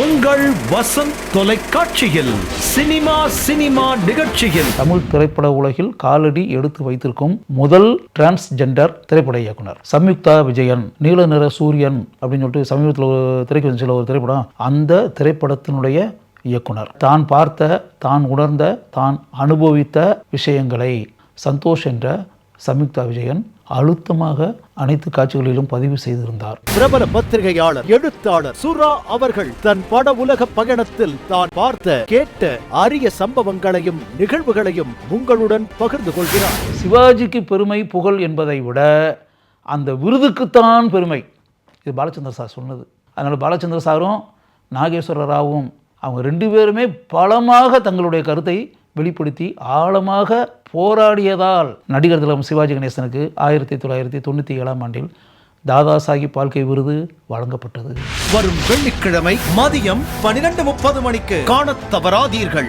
உங்கள் வசந்த் தொலைக்காட்சியில் cinema cinema நிகழ்ச்சியில். தமிழ் திரைப்பட உலகில் காலடி எடுத்து வைத்திருக்கும் முதல் டிரான்ஸ்ஜெண்டர் திரைப்பட இயக்குனர். சம்யுக்தா விஜயன் நீல நிற சூரியன் அப்படின்னு சொல்லிட்டு சமீபத்தில் ஒரு திரைக்கு வந்துச்சுல ஒரு திரைப்படம். அந்த திரைப்படத்தினுடைய இயக்குனர். தான் பார்த்த தான் உணர்ந்த தான் அனுபவித்த விஷயங்களை சந்தோஷ் என்ற சம்யுக்தா விஜயன் அழுத்தமாக அனைத்து காட்சிகளிலும் பதிவு செய்திருந்தார். பிரபல பத்திரிகையாளர் எழுத்தாளர் சுரா அவர்கள் தன் பட உலக பயணத்தில் தான் பார்த்த கேட்ட அரிய சம்பவங்களையும் நிகழ்வுகளையும் உங்களுடன் பகிர்ந்து கொள்கிறார். சிவாஜிக்கு பெருமை புகழ் என்பதை விட அந்த விருதுக்குத்தான் பெருமை. இது பாலச்சந்திர சார் சொன்னது. அதனால் பாலச்சந்திர சாரும் நாகேஸ்வர ராவும் அவங்க ரெண்டு பேருமே பலமாக தங்களுடைய கருத்தை வெளிப்படுத்தி ஆழமாக போராடியதால் நடிகர் திலம் சிவாஜி கணேசனுக்கு ஆயிரத்தி தொள்ளாயிரத்தி தொண்ணூற்றி ஏழாம் ஆண்டில் தாதா சாஹிப் பால்கே விருது வழங்கப்பட்டது. வரும் வெள்ளிக்கிழமை மதியம் பனிரெண்டு முப்பது மணிக்கு காணத் தவறாதீர்கள்.